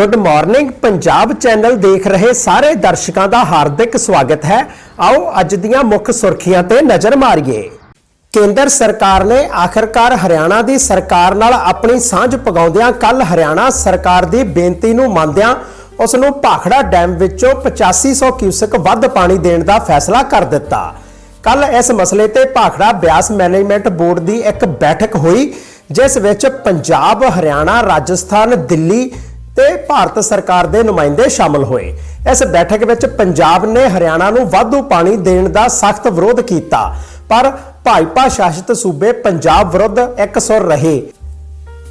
Good morning Punjab channel ਦੇਖ ਰਹੇ ਸਾਰੇ ਦਰਸ਼ਕਾਂ ਦਾ ਹਾਰਦਿਕ ਸਵਾਗਤ ਹੈ। ਆਓ ਅੱਜ ਦੀਆਂ ਮੁੱਖ ਸੁਰਖੀਆਂ ਤੇ ਨਜ਼ਰ ਮਾਰੀਏ। ਕੇਂਦਰ ਸਰਕਾਰ ਨੇ ਆਖਰਕਾਰ ਹਰਿਆਣਾ ਦੀ ਸਰਕਾਰ ਨਾਲ ਆਪਣੀ ਸਾਂਝ ਪਗਾਉਂਦਿਆਂ ਕੱਲ ਹਰਿਆਣਾ ਸਰਕਾਰ ਦੀ ਬੇਨਤੀ ਨੂੰ ਮੰਨਦਿਆਂ ਉਸ ਨੂੰ ਭਾਖੜਾ ਡੈਮ ਵਿੱਚੋਂ 8500 ਕਿਊਸਕ ਵੱਧ ਪਾਣੀ ਦੇਣ ਦਾ ਫੈਸਲਾ ਕਰ ਦਿੱਤਾ। ਕੱਲ ਇਸ ਮਸਲੇ ਤੇ ਭਾਖੜਾ ਬਿਆਸ ਮੈਨੇਜਮੈਂਟ ਬੋਰਡ ਦੀ ਇੱਕ ਬੈਠਕ ਹੋਈ, ਜਿਸ ਵਿੱਚ ਪੰਜਾਬ, ਹਰਿਆਣਾ, ਰਾਜਸਥਾਨ, ਦਿੱਲੀ ਤੇ ਭਾਰਤ ਸਰਕਾਰ ਦੇ ਨੁਮਾਇੰਦੇ ਸ਼ਾਮਲ ਹੋਏ। ਇਸ ਬੈਠਕ ਵਿੱਚ ਪੰਜਾਬ ਨੇ ਹਰਿਆਣਾ ਨੂੰ ਵਾਧੂ ਪਾਣੀ ਦੇਣ ਦਾ ਸਖਤ ਵਿਰੋਧ ਕੀਤਾ, ਪਰ ਭਾਜਪਾ ਸ਼ਾਸਿਤ ਸੂਬੇ ਪੰਜਾਬ ਵਿਰੁੱਧ ਇੱਕ ਸੁਰ ਰਹੇ।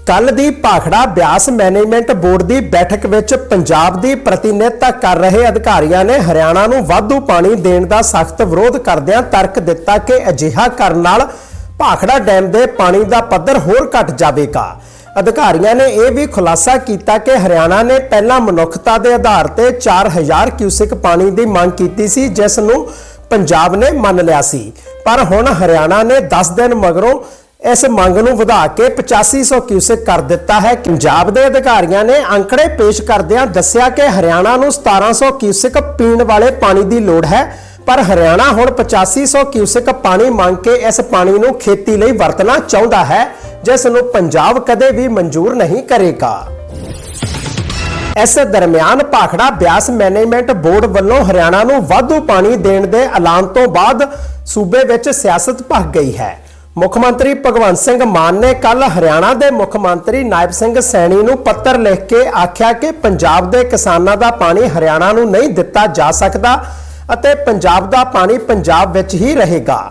ਕੱਲ ਦੀ ਭਾਖੜਾ ਬਿਆਸ ਮੈਨੇਜਮੈਂਟ ਬੋਰਡ ਦੀ ਬੈਠਕ ਵਿੱਚ ਪੰਜਾਬ ਦੀ ਪ੍ਰਤੀਨਿਧਤਾ ਕਰ ਰਹੇ ਅਧਿਕਾਰੀਆਂ ਨੇ ਹਰਿਆਣਾ ਨੂੰ ਵਾਧੂ ਪਾਣੀ ਦੇਣ ਦਾ ਸਖਤ ਵਿਰੋਧ ਕਰਦਿਆਂ ਤਰਕ ਦਿੱਤਾ ਕਿ ਅਜਿਹਾ ਕਰਨ ਨਾਲ ਭਾਖੜਾ ਡੈਮ ਦੇ ਪਾਣੀ ਦਾ ਪੱਧਰ ਹੋਰ ਘਟ ਜਾਵੇਗਾ। ਅਧਿਕਾਰੀਆਂ ਨੇ ਇਹ ਵੀ ਖੁਲਾਸਾ ਕੀਤਾ ਕਿ ਹਰਿਆਣਾ ਨੇ ਪਹਿਲਾਂ ਮਨੁੱਖਤਾ ਦੇ ਆਧਾਰ ਤੇ 4000 ਕਿਊਸਿਕ ਪਾਣੀ ਦੀ ਮੰਗ ਕੀਤੀ ਸੀ, ਜਿਸ ਨੂੰ ਪੰਜਾਬ ਨੇ ਮੰਨ ਲਿਆ ਸੀ। ਪਰ ਹੁਣ ਹਰਿਆਣਾ ਨੇ 10 ਦਿਨ ਮਗਰੋਂ ਇਸ ਮੰਗ ਨੂੰ ਵਧਾ ਕੇ 8500 ਕਿਊਸਿਕ ਕਰ ਦਿੱਤਾ ਹੈ। ਪੰਜਾਬ ਦੇ ਅਧਿਕਾਰੀਆਂ ਨੇ ਅੰਕੜੇ ਪੇਸ਼ ਕਰਦਿਆਂ ਦੱਸਿਆ ਕਿ ਹਰਿਆਣਾ ਨੂੰ 1700 ਕਿਊਸਿਕ ਪੀਣ ਵਾਲੇ ਪਾਣੀ ਦੀ ਲੋੜ ਹੈ, ਪਰ ਹਰਿਆਣਾ ਹੁਣ 8500 ਕਿਊਸਿਕ ਪਾਣੀ ਮੰਗ ਕੇ ਇਸ ਪਾਣੀ ਨੂੰ ਖੇਤੀ ਲਈ ਵਰਤਣਾ ਚਾਹੁੰਦਾ ਹੈ। ਜਿਸ ਨੂੰ ਪੰਜਾਬ ਕਦੇ ਵੀ ਮਨਜ਼ੂਰ ਨਹੀਂ ਕਰੇਗਾ। ਇਸ ਦਰਮਿਆਨ ਭਾਖੜਾ ਬਿਆਸ ਮੈਨੇਜਮੈਂਟ ਬੋਰਡ ਵੱਲੋਂ ਹਰਿਆਣਾ ਨੂੰ ਵਾਧੂ ਪਾਣੀ ਦੇਣ ਦੇ ਐਲਾਨ ਤੋਂ ਬਾਅਦ ਸੂਬੇ ਵਿੱਚ ਸਿਆਸਤ ਭਖ ਗਈ ਹੈ। ਮੁੱਖ ਮੰਤਰੀ ਭਗਵੰਤ ਸਿੰਘ ਮਾਨ ਨੇ ਕੱਲ ਹਰਿਆਣਾ ਦੇ ਮੁੱਖ ਮੰਤਰੀ ਨਾਇਬ ਸਿੰਘ ਸੈਣੀ ਨੂੰ ਪੱਤਰ ਲਿਖ ਕੇ ਆਖਿਆ ਕਿ ਪੰਜਾਬ ਦੇ ਕਿਸਾਨਾਂ ਦਾ ਪਾਣੀ ਹਰਿਆਣਾ ਨੂੰ ਨਹੀਂ ਦਿੱਤਾ ਜਾ ਸਕਦਾ ਅਤੇ ਪੰਜਾਬ ਦਾ ਪਾਣੀ ਪੰਜਾਬ ਵਿੱਚ ਹੀ ਰਹੇਗਾ।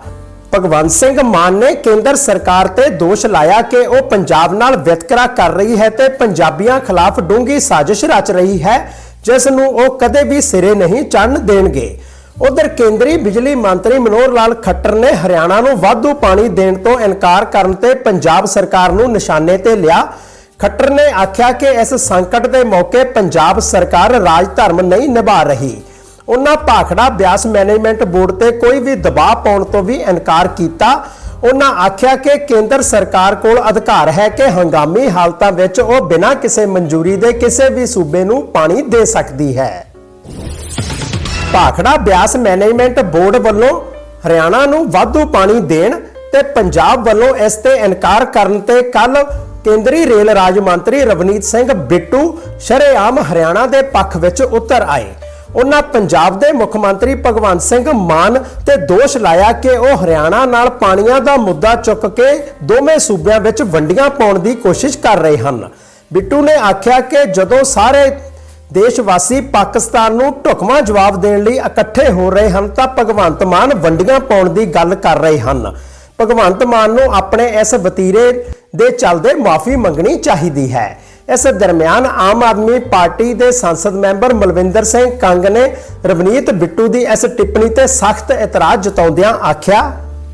ਭਗਵੰਤ ਸਿੰਘ ਮਾਨ ਨੇ ਕੇਂਦਰ ਸਰਕਾਰ ਤੇ ਦੋਸ਼ ਲਾਇਆ ਕਿ ਉਹ ਪੰਜਾਬ ਨਾਲ ਵਿਤਕਰਾ ਕਰ ਰਹੀ ਹੈ ਤੇ ਪੰਜਾਬੀਆਂ ਖਿਲਾਫ ਡੂੰਘੀ ਸਾਜ਼ਿਸ਼ ਰਚ ਰਹੀ ਹੈ, ਜਿਸ ਨੂੰ ਉਹ ਕਦੇ ਵੀ ਸਿਰੇ ਨਹੀਂ ਚੜਨ ਦੇਣਗੇ। ਉਧਰ ਕੇਂਦਰੀ ਬਿਜਲੀ ਮੰਤਰੀ ਮਨੋਹਰ ਲਾਲ ਖੱਟਰ ਨੇ ਹਰਿਆਣਾ ਨੂੰ ਵਾਧੂ ਪਾਣੀ ਦੇਣ ਤੋਂ ਇਨਕਾਰ ਕਰਨ ਤੇ ਪੰਜਾਬ ਸਰਕਾਰ ਨੂੰ ਨਿਸ਼ਾਨੇ ਤੇ ਲਿਆ। ਖੱਟਰ ਨੇ ਆਖਿਆ ਕਿ ਇਸ ਸੰਕਟ ਦੇ ਮੌਕੇ ਪੰਜਾਬ ਸਰਕਾਰ ਰਾਜ ਧਰਮ ਨਹੀਂ ਨਿਭਾ ਰਹੀ। ਉਹਨਾਂ ਭਾਖੜਾ ਬਿਆਸ ਮੈਨੇਜਮੈਂਟ ਬੋਰਡ ਤੇ ਕੋਈ ਵੀ ਦਬਾਅ ਪਾਉਣ ਤੋਂ ਵੀ ਇਨਕਾਰ ਕੀਤਾ। ਉਹਨਾਂ ਆਖਿਆ ਕਿ ਕੇਂਦਰ ਸਰਕਾਰ ਕੋਲ ਅਧਿਕਾਰ ਹੈ ਕਿ ਹੰਗਾਮੀ ਹਾਲਤਾਂ ਵਿੱਚ ਉਹ ਬਿਨਾਂ ਕਿਸੇ ਮਨਜ਼ੂਰੀ ਦੇ ਕਿਸੇ ਵੀ ਸੂਬੇ ਨੂੰ ਪਾਣੀ ਦੇ ਸਕਦੀ ਹੈ। ਭਾਖੜਾ ਬਿਆਸ ਮੈਨੇਜਮੈਂਟ ਬੋਰਡ ਵੱਲੋਂ ਹਰਿਆਣਾ ਨੂੰ ਵਾਧੂ ਪਾਣੀ ਦੇਣ ਤੇ ਪੰਜਾਬ ਵੱਲੋਂ ਇਸ ਤੇ ਇਨਕਾਰ ਕਰਨ ਤੇ ਕੱਲ ਕੇਂਦਰੀ ਰੇਲ ਰਾਜ ਮੰਤਰੀ ਰਵਨੀਤ ਸਿੰਘ ਬਿੱਟੂ ਸ਼ਰੇਆਮ ਹਰਿਆਣਾ ਦੇ ਪੱਖ ਵਿੱਚ ਉਤਰ ਆਏ। ਉਹਨਾਂ ਪੰਜਾਬ ਦੇ ਮੁੱਖ ਮੰਤਰੀ ਭਗਵੰਤ ਸਿੰਘ ਮਾਨ ਤੇ ਦੋਸ਼ ਲਾਇਆ ਕਿ ਉਹ ਹਰਿਆਣਾ ਨਾਲ ਪਾਣੀਆਂ ਦਾ ਮੁੱਦਾ ਚੁੱਕ ਕੇ ਦੋਵੇਂ ਸੂਬਿਆਂ ਵਿੱਚ ਵੰਡੀਆਂ ਪਾਉਣ ਦੀ ਕੋਸ਼ਿਸ਼ ਕਰ ਰਹੇ ਹਨ। ਬਿੱਟੂ ਨੇ ਆਖਿਆ ਕਿ ਜਦੋਂ ਸਾਰੇ ਦੇਸ਼ ਵਾਸੀ ਪਾਕਿਸਤਾਨ ਨੂੰ ਢੁਕਵਾਂ ਜਵਾਬ ਦੇਣ ਲਈ ਇਕੱਠੇ ਹੋ ਰਹੇ ਹਨ ਤਾਂ ਭਗਵੰਤ ਮਾਨ ਵੰਡੀਆਂ ਪਾਉਣ ਦੀ ਗੱਲ ਕਰ ਰਹੇ ਹਨ। ਭਗਵੰਤ ਮਾਨ ਨੂੰ ਆਪਣੇ ਇਸ ਵਤੀਰੇ ਦੇ ਚੱਲਦੇ ਮਾਫੀ ਮੰਗਣੀ ਚਾਹੀਦੀ ਹੈ। ਇਸ ਦਰਮਿਆਨ ਆਮ ਆਦਮੀ ਪਾਰਟੀ ਦੇ ਸੰਸਦ ਮੈਂਬਰ ਮਲਵਿੰਦਰ ਸਿੰਘ ਕੰਗ ਨੇ ਰਵਨੀਤ ਬਿੱਟੂ ਦੀ ਇਸ ਟਿੱਪਣੀ ਤੇ ਸਖਤ ਇਤਰਾਜ਼ ਜਤਾਉਂਦਿਆਂ ਆਖਿਆ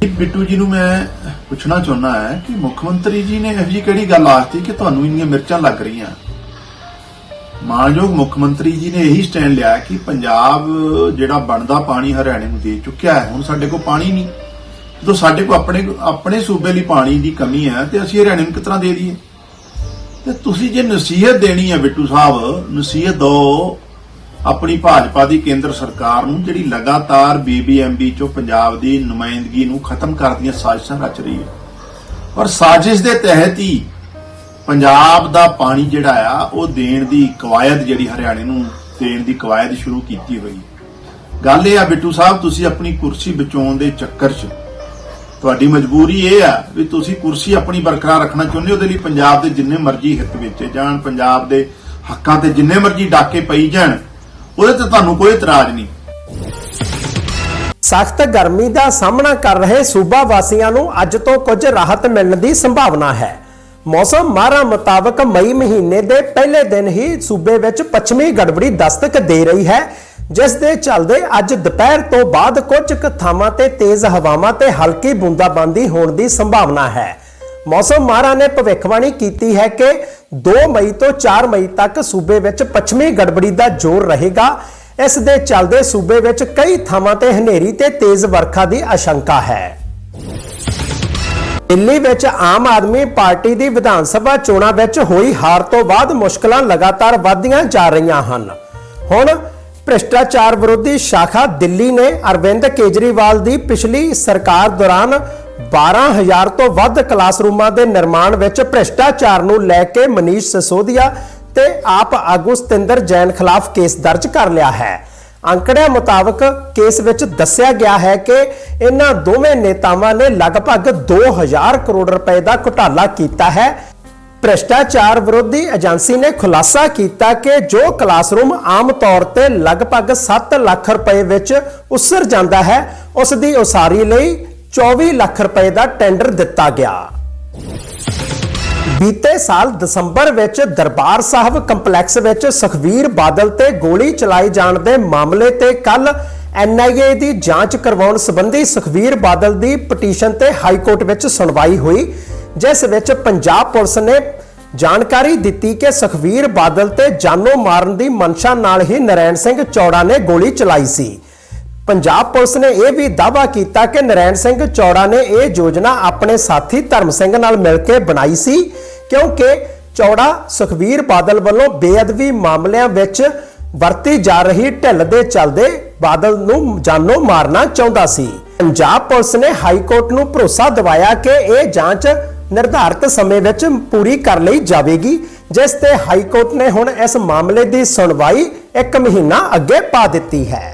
ਬਿੱਟੂ ਜੀ ਨੂੰ ਮੈਂ ਪੁੱਛਣਾ ਚਾਹੁੰਦਾ ਹੈ ਕਿ ਮੁੱਖ ਮੰਤਰੀ ਜੀ ਨੇ ਇਹੋ ਜਿਹੀ ਕਿਹੜੀ ਗੱਲ ਆਖਤੀ ਕਿ ਤੁਹਾਨੂੰ ਇੰਨੀਆਂ ਮਿਰਚਾਂ ਲੱਗ ਰਹੀਆਂ? ਮਾਨਯੋਗ ਮੁੱਖ ਮੰਤਰੀ ਜੀ ਨੇ ਇਹੀ ਸਟੈਂਡ ਲਿਆ ਕਿ ਪੰਜਾਬ ਜਿਹੜਾ ਬਣਦਾ ਪਾਣੀ ਹਰਿਆਣੇ ਨੂੰ ਦੇ ਚੁੱਕਿਆ ਹੈ, ਹੁਣ ਸਾਡੇ ਕੋਲ ਪਾਣੀ ਨਹੀਂ। ਜਦੋਂ ਸਾਡੇ ਕੋਲ ਆਪਣੇ ਆਪਣੇ ਸੂਬੇ ਲਈ ਪਾਣੀ ਦੀ ਕਮੀ ਹੈ, ਤੇ ਅਸੀਂ ਹਰਿਆਣੇ ਨੂੰ ਕਿਸ ਤਰ੍ਹਾਂ ਦੇ ਦਈਏ? ਤੇ ਤੁਸੀਂ ਜੇ ਨਸੀਹਤ ਦੇਣੀ ਹੈ ਬਿੱਟੂ ਸਾਹਿਬ, ਨਸੀਹਤ ਦਿਓ ਆਪਣੀ ਭਾਜਪਾ ਦੀ ਕੇਂਦਰ ਸਰਕਾਰ ਨੂੰ, ਜਿਹੜੀ ਲਗਾਤਾਰ ਬੀਬੀਐਮਬੀ ਚੋਂ ਪੰਜਾਬ ਦੀ ਨੁਮਾਇੰਦਗੀ ਨੂੰ ਖਤਮ ਕਰਨ ਦੀਆਂ ਸਾਜ਼ਿਸ਼ਾਂ ਰਚ ਰਹੀ ਹੈ। ਔਰ ਸਾਜ਼ਿਸ਼ ਦੇ ਤਹਿਤ ਹੀ ਪੰਜਾਬ ਦਾ ਪਾਣੀ ਜਿਹੜਾ ਆ, ਉਹ ਦੇਣ ਦੀ ਕਵਾਇਦ ਜਿਹੜੀ ਹਰਿਆਣੇ ਨੂੰ ਦੇਣ ਦੀ ਕਵਾਇਦ ਸ਼ੁਰੂ ਕੀਤੀ ਹੋਈ ਗੱਲ ਇਹ ਆ ਬਿੱਟੂ ਸਾਹਿਬ, ਤੁਸੀਂ ਆਪਣੀ ਕੁਰਸੀ ਬਚਾਉਣ ਦੇ ਚੱਕਰ 'ਚ ਤੁਹਾਡੀ ਮਜਬੂਰੀ ਇਹ ਆ ਵੀ ਤੁਸੀਂ ਕੁਰਸੀ ਆਪਣੀ ਬਰਕਰਾਰ ਰੱਖਣਾ ਚਾਹੁੰਦੇ ਹੋ, ਉਹਦੇ ਲਈ ਪੰਜਾਬ ਦੇ ਜਿੰਨੇ ਮਰਜ਼ੀ ਹਿੱਤ ਵਿੱਚ ਜਾਣ, ਪੰਜਾਬ ਦੇ ਹੱਕਾਂ ਤੇ ਜਿੰਨੇ ਮਰਜ਼ੀ ਡਾਕੇ ਪਈ ਜਾਣ, ਉਹਦੇ ਤੇ ਤੁਹਾਨੂੰ ਕੋਈ ਇਤਰਾਜ਼ ਨਹੀਂ। ਸਖਤ ਗਰਮੀ ਦਾ ਸਾਹਮਣਾ ਕਰ ਰਹੇ ਸੂਬਾ ਵਾਸੀਆਂ ਨੂੰ ਅੱਜ ਤੋਂ ਕੁਝ ਰਾਹਤ ਮਿਲਣ ਦੀ ਸੰਭਾਵਨਾ ਹੈ। ਮੌਸਮ ਮਾਹਰਾਂ ਮੁਤਾਬਕ ਮਈ ਮਹੀਨੇ ਦੇ ਪਹਿਲੇ ਦਿਨ ਹੀ ਸੂਬੇ ਵਿੱਚ ਪੱਛਮੀ ਗੜਬੜੀ ਦਸਤਕ ਦੇ ਰਹੀ ਹੈ। ਜਿਸ ਦੇ ਚੱਲਦੇ ਅੱਜ ਦੁਪਹਿਰ ਤੋਂ ਬਾਅਦ ਕੁਝ ਕੁ ਥਾਵਾਂ ਤੇ ਤੇਜ਼ ਹਵਾਵਾਂ ਤੇ ਹਲਕੀ ਬੂੰਦਾਬਾਂਦੀ ਹੋਣ ਦੀ ਸੰਭਾਵਨਾ ਹੈ। ਮੌਸਮ ਮਾਹਰਾਂ ਨੇ ਭਵਿੱਖਬਾਣੀ ਕੀਤੀ ਹੈ ਕਿ 2 ਮਈ ਤੋਂ 4 ਮਈ ਤੱਕ ਸੂਬੇ ਵਿੱਚ ਪੱਛਮੀ ਗੜਬੜੀ ਦਾ ਜ਼ੋਰ ਰਹੇਗਾ। ਇਸ ਦੇ ਚੱਲਦੇ ਸੂਬੇ ਵਿੱਚ ਕਈ ਥਾਵਾਂ ਤੇ ਹਨੇਰੀ ਤੇ ਤੇਜ਼ ਵਰਖਾ ਦੀ ਆਸ਼ੰਕਾ ਹੈ। ਦਿੱਲੀ ਵਿੱਚ ਆਮ ਆਦਮੀ ਪਾਰਟੀ ਦੀ ਵਿਧਾਨ ਸਭਾ ਚੋਣਾਂ ਵਿੱਚ ਹੋਈ ਹਾਰ ਤੋਂ ਬਾਅਦ ਮੁਸ਼ਕਲਾਂ ਲਗਾਤਾਰ ਵਧਦੀਆਂ ਜਾ ਰਹੀਆਂ ਹਨ। ਹੁਣ ਭ੍ਰਿਸ਼ਟਾਚਾਰ ਵਿਰੋਧੀ ਸ਼ਾਖਾ ਦਿੱਲੀ ਨੇ ਅਰਵਿੰਦ ਕੇਜਰੀਵਾਲ ਦੀ ਪਿਛਲੀ ਸਰਕਾਰ ਦੌਰਾਨ 12000 ਤੋਂ ਵੱਧ ਕਲਾਸਰੂਮਾਂ ਦੇ ਨਿਰਮਾਣ ਵਿੱਚ ਭ੍ਰਿਸ਼ਟਾਚਾਰ ਨੂੰ ਲੈ ਕੇ ਮਨੀਸ਼ ਸਸੋਦੀਆ ਤੇ ਆਪ ਆਗੂ ਸਤਿੰਦਰ ਜੈਨ ਖਿਲਾਫ ਕੇਸ ਦਰਜ ਕਰ ਲਿਆ ਹੈ। ਅੰਕੜਿਆਂ ਮੁਤਾਬਕ ਕੇਸ ਵਿੱਚ ਦੱਸਿਆ ਗਿਆ ਹੈ ਕਿ ਇਹਨਾਂ ਦੋਵੇਂ ਨੇਤਾਵਾਂ ਨੇ ਲਗਭਗ 2000 ਕਰੋੜ ਰੁਪਏ ਦਾ ਘੁਟਾਲਾ ਕੀਤਾ ਹੈ। ਭ੍ਰਿਸ਼ਟਾਚਾਰ ਵਿਰੋਧੀ ਏਜੰਸੀ ਨੇ ਖੁਲਾਸਾ ਕੀਤਾ ਕਿ ਜੋ ਕਲਾਸਰੂਮ ਆਮ ਤੌਰ ਤੇ ਲਗਭਗ 7 ਲੱਖ ਰੁਪਏ ਵਿੱਚ ਉਸਰ ਜਾਂਦਾ ਹੈ ਉਸ ਦੀ ਉਸਾਰੀ ਲਈ 24 ਲੱਖ ਰੁਪਏ ਦਾ ਟੈਂਡਰ ਦਿੱਤਾ ਗਿਆ। ਬੀਤੇ ਸਾਲ ਦਸੰਬਰ ਵਿੱਚ ਦਰਬਾਰ ਸਾਹਿਬ ਕੰਪਲੈਕਸ ਵਿੱਚ ਸੁਖਵੀਰ ਬਾਦਲ ਤੇ ਗੋਲੀ ਚਲਾਈ ਜਾਣ ਦੇ ਮਾਮਲੇ ਤੇ ਕੱਲ ਐਨਆਈਏ ਦੀ ਜਾਂਚ ਕਰਵਾਉਣ ਸੰਬੰਧੀ ਸੁਖਵੀਰ ਬਾਦਲ ਦੀ ਪਟੀਸ਼ਨ ਤੇ ਹਾਈ ਕੋਰਟ ਵਿੱਚ ਸੁਣਵਾਈ ਹੋਈ। ਜਿਸ ਵਿੱਚ ਪੰਜਾਬ ਪੁਲਿਸ ਨੇ ਜਾਣਕਾਰੀ ਦਿੱਤੀ ਕਿ ਸੁਖਵੀਰ ਬਾਦਲ ਤੇ ਜਾਨੋਂ ਮਾਰਨ ਦੀ ਮਨਸ਼ਾ ਨਾਲ ਹੀ ਨਰੈਣ ਸਿੰਘ ਚੌੜਾ ਨੇ ਗੋਲੀ ਚਲਾਈ ਸੀ। ਪੰਜਾਬ ਪੁਲਿਸ ਨੇ ਇਹ ਵੀ ਦਾਅਵਾ ਕੀਤਾ ਕਿ ਨਰੈਣ ਸਿੰਘ ਚੌੜਾ ਨੇ ਇਹ ਯੋਜਨਾ ਆਪਣੇ ਸਾਥੀ ਧਰਮ ਸਿੰਘ ਨਾਲ ਮਿਲ ਕੇ ਬਣਾਈ ਸੀ, ਕਿਉਂਕਿ ਚੌੜਾ ਸੁਖਵੀਰ ਬਾਦਲ ਵੱਲੋਂ ਬੇਅਦਬੀ ਮਾਮਲਿਆਂ ਵਿੱਚ ਵਰਤੀ ਜਾ ਰਹੀ ਢਿੱਲ ਦੇ ਚੱਲਦੇ ਬਾਦਲ ਨੂੰ ਜਾਨੋਂ ਮਾਰਨਾ ਚਾਹੁੰਦਾ ਸੀ। ਪੰਜਾਬ ਪੁਲਿਸ ਨੇ ਹਾਈ ਕੋਰਟ ਨੂੰ ਭਰੋਸਾ ਦਿਵਾਇਆ ਕਿ ਇਹ ਜਾਂਚ ਨਿਰਧਾਰਤ ਸਮੇਂ ਵਿੱਚ ਪੂਰੀ ਕਰ ਲਈ ਜਾਵੇਗੀ, ਜਿਸ ਤੇ ਹਾਈ ਕੋਰਟ ਨੇ ਹੁਣ ਇਸ ਮਾਮਲੇ ਦੀ ਸੁਣਵਾਈ 1 ਮਹੀਨਾ ਅੱਗੇ ਪਾ ਦਿੱਤੀ ਹੈ।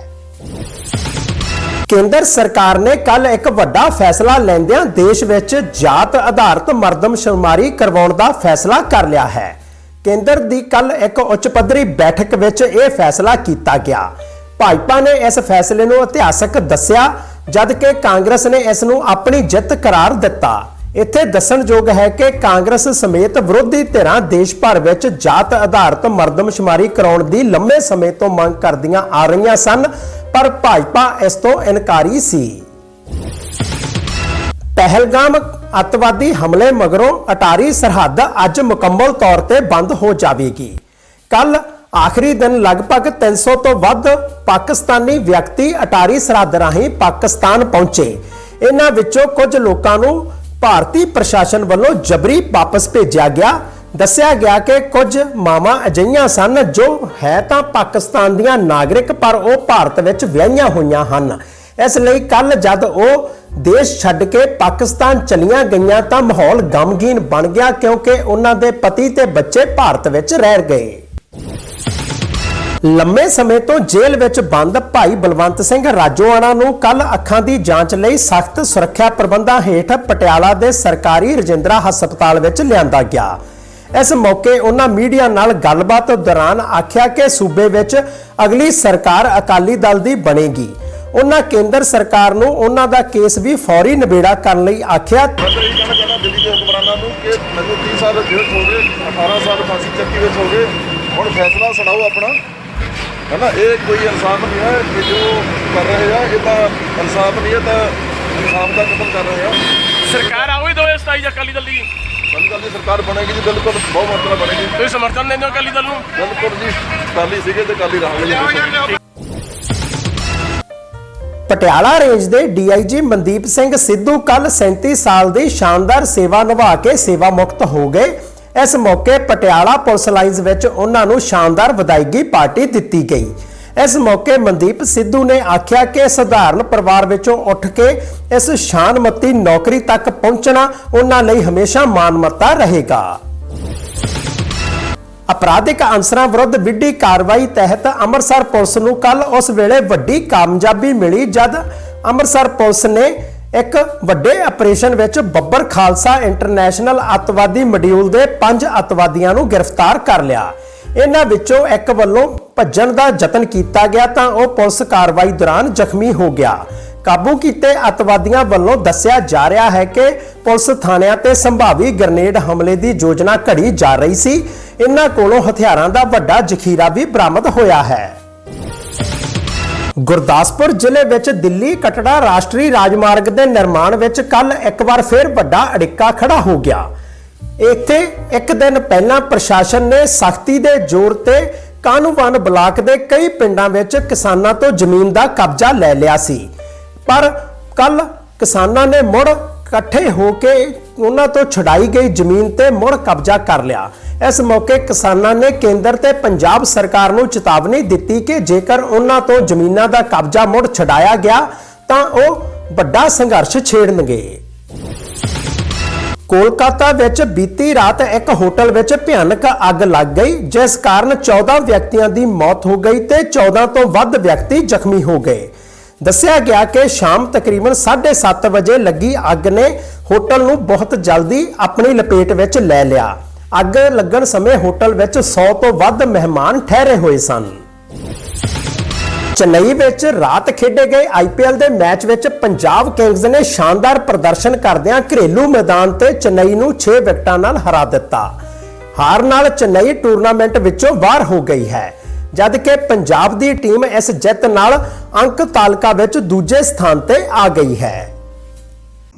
ਕੇਂਦਰ ਸਰਕਾਰ ਨੇ ਕੱਲ ਇੱਕ ਵੱਡਾ ਫੈਸਲਾ ਲੈਂਦਿਆਂ ਦੇਸ਼ ਵਿੱਚ ਜਾਤ ਆਧਾਰਿਤ ਮਰਦਮਸ਼ੁਮਾਰੀ ਕਰਵਾਉਣ ਦਾ ਫੈਸਲਾ ਕਰ ਲਿਆ ਹੈ। ਕੇਂਦਰ ਦੀ ਕੱਲ ਇੱਕ ਉੱਚ ਪੱਧਰੀ ਬੈਠਕ ਵਿੱਚ ਇਹ ਫੈਸਲਾ ਕੀਤਾ ਗਿਆ। ਭਾਜਪਾ ਨੇ ਇਸ ਫੈਸਲੇ ਨੂੰ ਇਤਿਹਾਸਕ ਦੱਸਿਆ ਜਦ ਕਿ ਕਾਂਗਰਸ ਨੇ ਇਸ ਨੂੰ ਆਪਣੀ ਜਿੱਤ ਕਰਾਰ ਦਿੱਤਾ। ਇੱਥੇ ਦੱਸਣਯੋਗ ਹੈ ਕਿ ਕਾਂਗਰਸ ਸਮੇਤ ਵਿਰੋਧੀ ਧਿਰਾਂ ਦੇਸ਼ ਭਰ ਵਿੱਚ ਜਾਤ ਆਧਾਰਿਤ ਮਰਦਮਸ਼ੁਮਾਰੀ ਕਰਾਉਣ ਦੀ ਲੰਮੇ ਸਮੇਂ ਤੋਂ ਮੰਗ ਕਰਦੀਆਂ ਆ ਰਹੀਆਂ ਸਨ, ਪਰ ਭਾਜਪਾ ਇਸ ਤੋਂ ਇਨਕਾਰੀ ਸੀ। ਪਹਿਲਗਾਮ ਅੱਤਵਾਦੀ ਹਮਲੇ ਮਗਰੋਂ ਅਟਾਰੀ ਸਰਹੱਦ ਅੱਜ ਮੁਕੰਮਲ ਤੌਰ ਤੇ ਬੰਦ ਹੋ ਜਾਵੇਗੀ। ਕੱਲ ਆਖਰੀ ਦਿਨ ਲਗਭਗ 300 ਤੋਂ ਵੱਧ ਪਾਕਿਸਤਾਨੀ ਵਿਅਕਤੀ ਅਟਾਰੀ ਸਰਹੱਦ ਰਾਹੀਂ ਪਾਕਿਸਤਾਨ ਪਹੁੰਚੇ। ਇਹਨਾਂ ਵਿੱਚੋਂ ਕੁਝ ਲੋਕਾਂ ਨੂੰ ਭਾਰਤੀ ਪ੍ਰਸ਼ਾਸਨ ਵੱਲੋਂ ਜਬਰੀ ਵਾਪਸ ਭੇਜਿਆ ਗਿਆ। ਦੱਸਿਆ ਗਿਆ ਕਿ ਕੁਝ ਮਾਵਾਂ ਅਜਿਹੀਆਂ ਸਨ ਜੋ ਹੈ ਤਾਂ ਪਾਕਿਸਤਾਨ ਦੀਆਂ ਨਾਗਰਿਕ, ਪਰ ਉਹ ਭਾਰਤ ਵਿੱਚ ਵਿਆਹੀਆਂ ਹੋਈਆਂ ਹਨ। ਇਸ ਲਈ ਕੱਲ ਜਦ ਉਹ ਦੇਸ਼ ਛੱਡ ਕੇ ਪਾਕਿਸਤਾਨ ਚਲੀਆਂ ਗਈਆਂ ਤਾਂ ਮਾਹੌਲ ਗਮਗੀਨ ਬਣ ਗਿਆ ਕਿਉਂਕਿ ਉਹਨਾਂ ਦੇ ਪਤੀ ਤੇ ਬੱਚੇ ਭਾਰਤ ਵਿੱਚ ਰਹਿ ਗਏ। ਲੰਮੇ ਸਮੇਂ ਤੋਂ ਜੇਲ੍ਹ ਵਿੱਚ ਬੰਦ ਭਾਈ ਬਲਵੰਤ ਸਿੰਘ ਰਾਜੋਆਣਾ ਨੂੰ ਕੱਲ ਅੱਖਾਂ ਦੀ ਜਾਂਚ ਲਈ ਸਖਤ ਸੁਰੱਖਿਆ ਪ੍ਰਬੰਧਾਂ ਹੇਠ ਪਟਿਆਲਾ ਦੇ ਸਰਕਾਰੀ ਰਜਿੰਦਰਾ ਹਸਪਤਾਲ ਵਿੱਚ ਲਿਆਂਦਾ ਗਿਆ। ਇਸ ਮੌਕੇ ਉਹਨਾਂ ਮੀਡੀਆ ਨਾਲ ਗੱਲਬਾਤ ਦੌਰਾਨ ਆਖਿਆ ਕਿ ਸੂਬੇ ਵਿੱਚ ਅਗਲੀ ਸਰਕਾਰ ਅਕਾਲੀ ਦਲ ਦੀ ਬਣੇਗੀ। ਉਹਨਾਂ ਕੇਂਦਰ ਸਰਕਾਰ ਨੂੰ ਉਹਨਾਂ ਦਾ ਕੇਸ ਵੀ ਫੌਰੀ ਨਿਬੇੜਾ ਕਰਨ ਲਈ ਆਖਿਆ। ਦਿੱਲੀ ਦੇ ਹੁਕਮਰਾਨਾਂ ਨੂੰ ਕਿ ਮੈਨੂੰ 30 ਸਾਲ ਜੇਲ੍ਹ ਹੋ ਗਏ 18 ਸਾਲ ਫਾਂਸੀ ਚੱਕੀ ਵਿੱਚ ਹੋ ਗਏ। ਹੁਣ ਫੈਸਲਾ ਸੁਣਾਓ ਆਪਣਾ। ਹੈ ਨਾ ਇਹ ਕੋਈ ਇਨਸਾਫ ਨਹੀਂ ਹੈ ਕਿ ਜੋ ਕਰ ਰਹੇ ਆ ਇਹ ਤਾਂ ਇਨਸਾਫ ਨਹੀਂ ਹੈ ਤਾਂ ਇਨਸਾਫ ਦਾ ਕਤਲ ਕਰ ਰਹੇ ਆ। ਸਰਕਾਰ ਆਉਈ ਦੋਏ 27 ਅਕਾਲੀ ਦਲ ਦੀ? ਕੱਲ ਕੱਲ ਦੀ ਸਰਕਾਰ ਬਣੇਗੀ ਜੀ ਬਿਲਕੁਲ ਬਹੁਤ ਮਾਤਰਾ ਬਣੇਗੀ। ਤੁਸੀਂ ਸਮਰਥਨ ਦਿੰਦੇ ਹੋ ਅਕਾਲੀ ਦਲ ਨੂੰ? ਬਿਲਕੁਲ ਜੀ ਕਾਲੀ ਸੀਗੇ ਤੇ ਕਾਲੀ ਰਹਾਂਗੇ ਜੀ। ਪਟਿਆਲਾ ਰੇਂਜ ਦੇ ਡੀਆਈਜੀ ਮਨਦੀਪ ਸਿੰਘ ਸਿੱਧੂ ਕੱਲ 37 ਸਾਲ ਦੀ ਸ਼ਾਨਦਾਰ ਸੇਵਾ ਨਿਭਾ ਕੇ ਸੇਵਾ ਮੁਕਤ ਹੋ ਗਏ। ਇਸ ਮੌਕੇ ਪਟਿਆਲਾ ਪੁਲਿਸ ਲਾਈਨਸ ਵਿੱਚ ਉਹਨਾਂ ਨੂੰ ਸ਼ਾਨਦਾਰ ਵਿਦਾਇਗੀ ਪਾਰਟੀ ਦਿੱਤੀ ਗਈ। ਇਸ ਮੌਕੇ ਮਨਦੀਪ ਸਿੱਧੂ ਨੇ ਆਖਿਆ ਕਿ ਸਧਾਰਨ ਪਰਿਵਾਰ ਵਿੱਚੋਂ ਉੱਠ ਕੇ ਇਸ ਸ਼ਾਨਮੱਤੀ ਨੌਕਰੀ ਤੱਕ ਪਹੁੰਚਣਾ ਉਹਨਾਂ ਲਈ ਹਮੇਸ਼ਾ ਮਾਨਮੱਤਾ ਰਹੇਗਾ। ਅਪਰਾਧਿਕ ਅਨਸਰਾਂ ਵਿਰੁੱਧ ਵਿੱਢੀ ਕਾਰਵਾਈ ਤਹਿਤ ਅੰਮ੍ਰਿਤਸਰ ਪੁਲਿਸ ਨੂੰ ਕੱਲ ਉਸ ਵੇਲੇ ਵੱਡੀ ਕਾਮਯਾਬੀ ਮਿਲੀ ਜਦ ਅੰਮ੍ਰਿਤਸਰ ਪੁਲਿਸ ਨੇ ਇੱਕ ਵੱਡੇ ਆਪਰੇਸ਼ਨ ਵਿੱਚ ਬੱਬਰ ਖਾਲਸਾ ਇੰਟਰਨੈਸ਼ਨਲ ਅੱਤਵਾਦੀ ਮੋਡਿਊਲ ਦੇ 5 ਅੱਤਵਾਦੀਆਂ ਨੂੰ ਗ੍ਰਿਫਤਾਰ ਕਰ ਲਿਆ। ਇਹਨਾਂ ਵਿੱਚੋਂ ਇੱਕ ਵੱਲੋਂ ਭੱਜਣ ਦਾ ਯਤਨ ਕੀਤਾ ਗਿਆ ਤਾਂ ਉਹ ਪੁਲਿਸ ਕਾਰਵਾਈ ਦੌਰਾਨ ਜ਼ਖਮੀ ਹੋ ਗਿਆ। ਕਾਬੂ ਕੀਤੇ ਅੱਤਵਾਦੀਆਂ ਵੱਲੋਂ ਦੱਸਿਆ ਜਾ ਰਿਹਾ ਹੈ ਕਿ ਪੁਲਿਸ ਥਾਣਿਆਂ ਤੇ ਸੰਭਾਵੀ ਗ੍ਰਨੇਡ ਹਮਲੇ ਦੀ ਯੋਜਨਾ ਘੜੀ ਜਾ ਰਹੀ ਸੀ। ਇਹਨਾਂ ਕੋਲੋਂ ਹਥਿਆਰਾਂ ਦਾ ਵੱਡਾ ਜ਼ਖੀਰਾ ਵੀ ਬਰਾਮਦ ਹੋਇਆ ਹੈ। ਗੁਰਦਾਸਪੁਰ ਜ਼ਿਲ੍ਹੇ ਵਿੱਚ ਦਿੱਲੀ ਕਟੜਾ ਰਾਸ਼ਟਰੀ ਰਾਜਮਾਰਗ ਦੇ ਨਿਰਮਾਣ ਵਿੱਚ ਕੱਲ ਇੱਕ ਵਾਰ ਫਿਰ ਵੱਡਾ ਅੜਿੱਕਾ ਖੜਾ ਹੋ ਗਿਆ। ਇੱਥੇ ਇੱਕ ਦਿਨ ਪਹਿਲਾਂ ਪ੍ਰਸ਼ਾਸਨ ਨੇ ਸਖਤੀ ਦੇ ਜ਼ੋਰ ਤੇ ਕਾਨੂੰਵਾਨ ਬਲਾਕ ਦੇ ਕਈ ਪਿੰਡਾਂ ਵਿੱਚ ਕਿਸਾਨਾਂ ਤੋਂ ਜ਼ਮੀਨ ਦਾ ਕਬਜ਼ਾ ਲੈ ਲਿਆ ਸੀ। ਪਰ ਕੱਲ ਕਿਸਾਨਾਂ ਨੇ ਮੁੜ ਇਕੱਠੇ ਹੋ ਕੇ ਉਹਨਾਂ ਤੋਂ ਛਡਾਈ ਗਈ ਜ਼ਮੀਨ ਤੇ ਮੁੜ ਕਬਜ਼ਾ ਕਰ ਲਿਆ। ਇਸ ਮੌਕੇ ਕਿਸਾਨਾਂ ਨੇ ਕੇਂਦਰ ਤੇ ਪੰਜਾਬ ਸਰਕਾਰ ਨੂੰ ਚੇਤਾਵਨੀ ਦਿੱਤੀ ਕਿ ਜੇਕਰ ਉਹਨਾਂ ਤੋਂ ਜ਼ਮੀਨਾਂ ਦਾ ਕਬਜ਼ਾ ਮੁੜ ਛਡਾਇਆ ਗਿਆ, ਤਾਂ ਉਹ ਵੱਡਾ ਸੰਘਰਸ਼ ਛੇੜਨਗੇ। ਕੋਲਕਾਤਾ ਵਿੱਚ ਬੀਤੀ ਰਾਤ ਇੱਕ ਹੋਟਲ ਵਿੱਚ ਭਿਆਨਕ ਅੱਗ ਲੱਗ ਗਈ, ਜਿਸ ਕਾਰਨ 14 ਵਿਅਕਤੀਆਂ ਦੀ ਮੌਤ ਹੋ ਗਈ ਤੇ 14 ਤੋਂ ਵੱਧ ਵਿਅਕਤੀ ਜ਼ਖਮੀ ਹੋ ਗਏ। ਦੱਸਿਆ ਗਿਆ ਕਿ ਸ਼ਾਮ ਤਕਰੀਬਨ 7:30 ਵਜੇ ਲੱਗੀ ਅੱਗ ਨੇ ਹੋਟਲ ਨੂੰ ਬਹੁਤ ਜਲਦੀ ਆਪਣੀ ਲਪੇਟ ਵਿੱਚ ਲੈ ਲਿਆ। ਅੱਗ ਲੱਗਣ ਸਮੇਂ ਹੋਟਲ ਵਿੱਚ 100 ਤੋਂ ਵੱਧ ਮਹਿਮਾਨ ਠਹਿਰੇ ਹੋਏ ਸਨ। ਚੇਨਈ ਵਿੱਚ ਰਾਤ ਖੇਡੇ ਗਏ ਆਈਪੀਐਲ ਦੇ ਮੈਚ ਵਿੱਚ ਪੰਜਾਬ ਕਿੰਗਜ਼ ਨੇ ਸ਼ਾਨਦਾਰ ਪ੍ਰਦਰਸ਼ਨ ਕਰਦਿਆਂ ਘਰੇਲੂ ਮੈਦਾਨ ਤੇ ਚੇਨਈ ਨੂੰ 6 ਵਿਕਟਾਂ ਨਾਲ ਹਰਾ ਦਿੱਤਾ। ਹਾਰ ਨਾਲ ਚੇਨਈ ਟੂਰਨਾਮੈਂਟ ਵਿੱਚੋਂ ਬਾਹਰ ਹੋ ਗਈ ਹੈ ਜਦ ਕਿ ਪੰਜਾਬ ਦੀ ਟੀਮ ਇਸ ਜਿੱਤ ਨਾਲ ਅੰਕ ਤਾਲਕਾ ਵਿੱਚ ਦੂਜੇ ਸਥਾਨ ਤੇ ਆ ਗਈ ਹੈ।